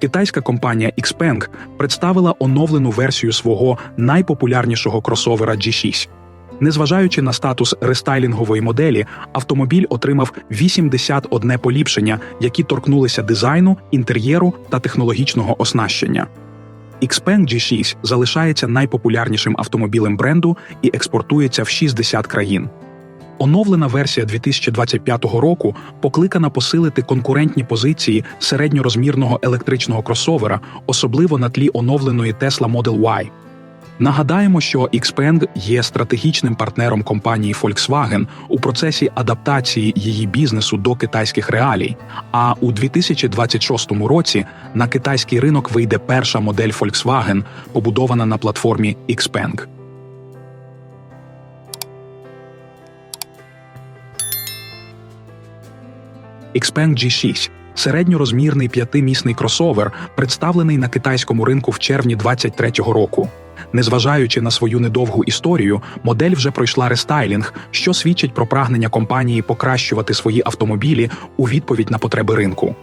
китайська компанія Xpeng представила оновлену версію свого найпопулярнішого кросовера G6. Незважаючи на статус рестайлінгової моделі, автомобіль отримав 81 поліпшення, які торкнулися дизайну, інтер'єру та технологічного оснащення. Xpeng G6 залишається найпопулярнішим автомобілем бренду і експортується в 60 країн. Оновлена версія 2025 року покликана посилити конкурентні позиції середньорозмірного електричного кросовера, особливо на тлі оновленої Tesla Model Y. Нагадаємо, що Xpeng є стратегічним партнером компанії Volkswagen у процесі адаптації її бізнесу до китайських реалій. А у 2026 році на китайський ринок вийде перша модель Volkswagen, побудована на платформі Xpeng. Xpeng G6 – середньорозмірний п'ятимісний кросовер, представлений на китайському ринку в червні 2023 року. Незважаючи на свою недовгу історію, модель вже пройшла рестайлінг, що свідчить про прагнення компанії покращувати свої автомобілі у відповідь на потреби ринку.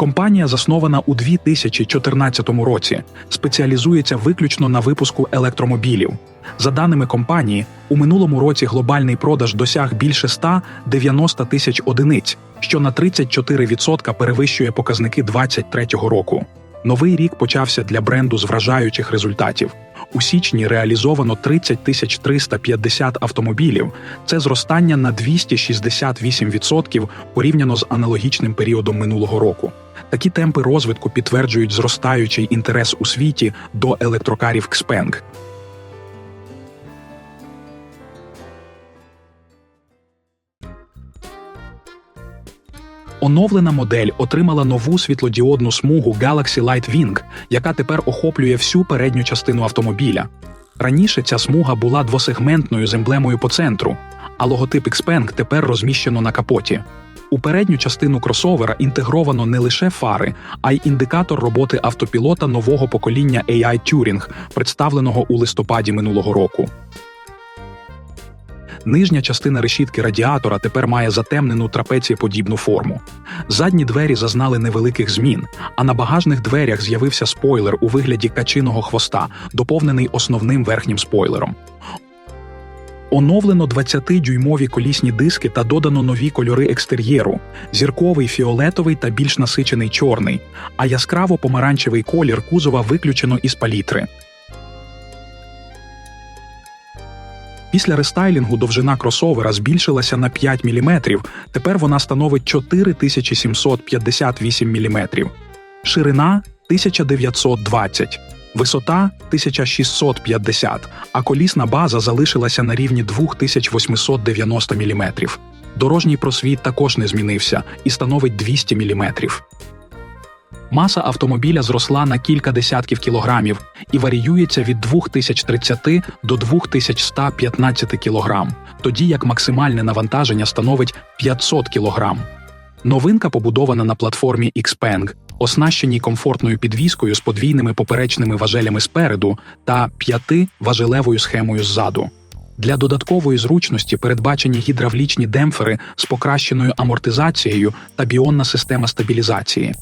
Компанія заснована у 2014 році, спеціалізується виключно на випуску електромобілів. За даними компанії, у минулому році глобальний продаж досяг більше 190 тисяч одиниць, що на 34% перевищує показники 2023 року. Новий рік почався для бренду з вражаючих результатів. У січні реалізовано 30 тисяч 350 автомобілів. Це зростання на 268% порівняно з аналогічним періодом минулого року. Такі темпи розвитку підтверджують зростаючий інтерес у світі до електрокарів Xpeng. Оновлена модель отримала нову світлодіодну смугу Galaxy Light Wing, яка тепер охоплює всю передню частину автомобіля. Раніше ця смуга була двосегментною з емблемою по центру, а логотип Xpeng тепер розміщено на капоті. У передню частину кросовера інтегровано не лише фари, а й індикатор роботи автопілота нового покоління AI Turing, представленого у листопаді минулого року. Нижня частина решітки радіатора тепер має затемнену трапецієподібну форму. Задні двері зазнали невеликих змін, а на багажних дверях з'явився спойлер у вигляді качиного хвоста, доповнений основним верхнім спойлером. Оновлено 20-дюймові колісні диски та додано нові кольори екстер'єру: зірковий фіолетовий та більш насичений чорний, а яскраво помаранчевий колір кузова виключено із палітри. Після рестайлінгу довжина кросовера збільшилася на 5 мм, тепер вона становить 4758 мм. Ширина 1920 висота 1650, а колісна база залишилася на рівні 2890 мм. Дорожній просвіт також не змінився і становить 200 мм. Маса автомобіля зросла на кілька десятків кілограмів і варіюється від 2030 до 2115 кілограм, тоді як максимальне навантаження становить 500 кілограм. Новинка побудована на платформі Xpeng, оснащеній комфортною підвіскою з подвійними поперечними важелями спереду та п'яти важелевою схемою ззаду. Для додаткової зручності передбачені гідравлічні демпфери з покращеною амортизацією та біонна система стабілізації.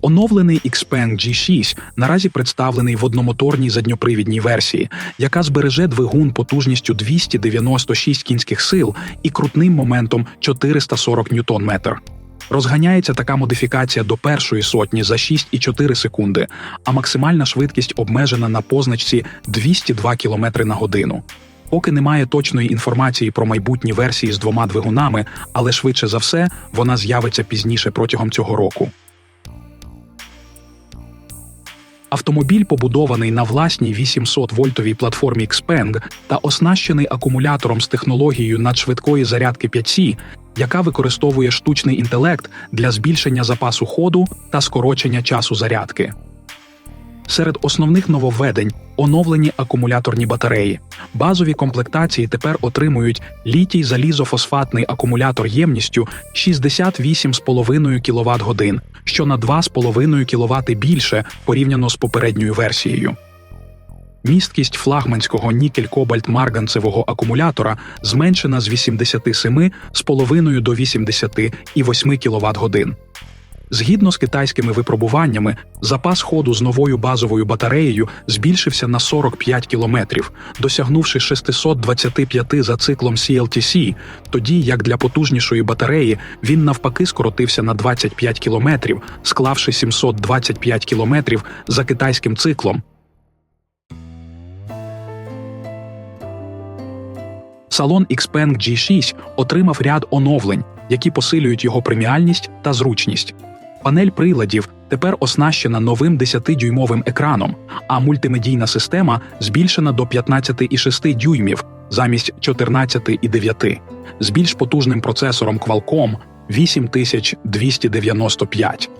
Оновлений Xpeng G6 наразі представлений в одномоторній задньопривідній версії, яка збереже двигун потужністю 296 кінських сил і крутним моментом 440 ньютон-метр. Розганяється така модифікація до першої сотні за 6,4 секунди, а максимальна швидкість обмежена на позначці 202 км на годину. Поки немає точної інформації про майбутні версії з двома двигунами, але швидше за все вона з'явиться пізніше протягом цього року. Автомобіль побудований на власній 800-вольтовій платформі Xpeng та оснащений акумулятором з технологією надшвидкої зарядки 5C, яка використовує штучний інтелект для збільшення запасу ходу та скорочення часу зарядки. Серед основних нововведень оновлені акумуляторні батареї. Базові комплектації тепер отримують літій залізофосфатний акумулятор ємністю 68,5 кВт годин, що на 2,5 кВт більше порівняно з попередньою версією. Місткість флагманського нікель-кобальт-марганцевого акумулятора зменшена з 87,5 до 88 кВт годин. Згідно з китайськими випробуваннями, запас ходу з новою базовою батареєю збільшився на 45 кілометрів, досягнувши 625 за циклом CLTC, тоді як для потужнішої батареї він навпаки скоротився на 25 кілометрів, склавши 725 кілометрів за китайським циклом. Салон Xpeng G6 отримав ряд оновлень, які посилюють його преміальність та зручність. Панель приладів тепер оснащена новим 10-дюймовим екраном, а мультимедійна система збільшена до 15,6 дюймів замість 14,9, з більш потужним процесором Qualcomm 8295.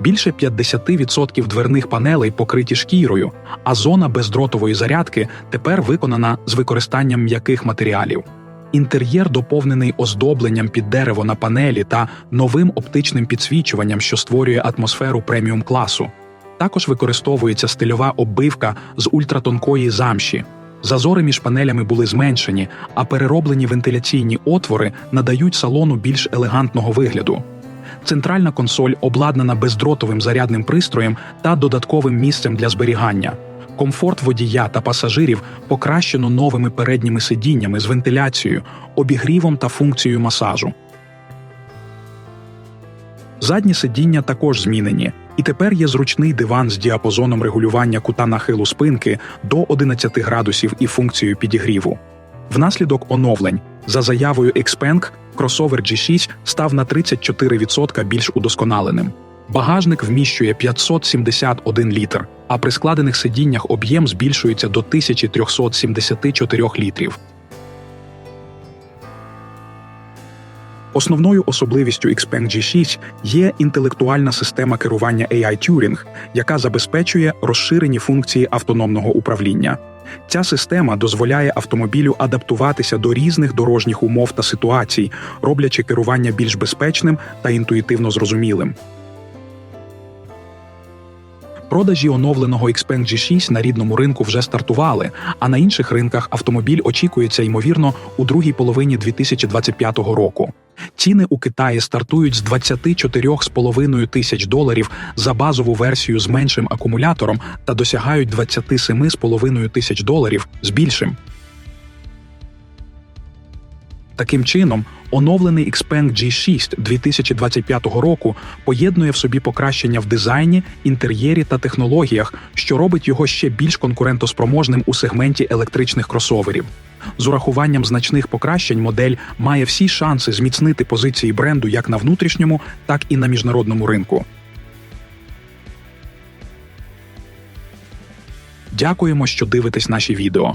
Більше 50% дверних панелей покриті шкірою, а зона бездротової зарядки тепер виконана з використанням м'яких матеріалів. Інтер'єр доповнений оздобленням під дерево на панелі та новим оптичним підсвічуванням, що створює атмосферу преміум класу. Також використовується стильова оббивка з ультратонкої замші. Зазори між панелями були зменшені, а перероблені вентиляційні отвори надають салону більш елегантного вигляду. Центральна консоль обладнана бездротовим зарядним пристроєм та додатковим місцем для зберігання. Комфорт водія та пасажирів покращено новими передніми сидіннями з вентиляцією, обігрівом та функцією масажу. Задні сидіння також змінені, і тепер є зручний диван з діапазоном регулювання кута нахилу спинки до 11 градусів і функцією підігріву. Внаслідок оновлень за заявою Xpeng, кросовер G6 став на 34% більш удосконаленим. Багажник вміщує 571 літр, а при складених сидіннях об'єм збільшується до 1374 літрів. Основною особливістю Xpeng G6 є інтелектуальна система керування AI Turing, яка забезпечує розширені функції автономного управління. Ця система дозволяє автомобілю адаптуватися до різних дорожніх умов та ситуацій, роблячи керування більш безпечним та інтуїтивно зрозумілим. Продажі оновленого Xpeng G6 на рідному ринку вже стартували, а на інших ринках автомобіль очікується ймовірно у другій половині 2025 року. Ціни у Китаї стартують з 24,5 тисяч доларів за базову версію з меншим акумулятором та досягають 27,5 тисяч доларів з більшим. Таким чином, оновлений Xpeng G6 2025 року поєднує в собі покращення в дизайні, інтер'єрі та технологіях, що робить його ще більш конкурентоспроможним у сегменті електричних кросоверів. З урахуванням значних покращень модель має всі шанси зміцнити позиції бренду як на внутрішньому, так і на міжнародному ринку. Дякуємо, що дивитесь наші відео.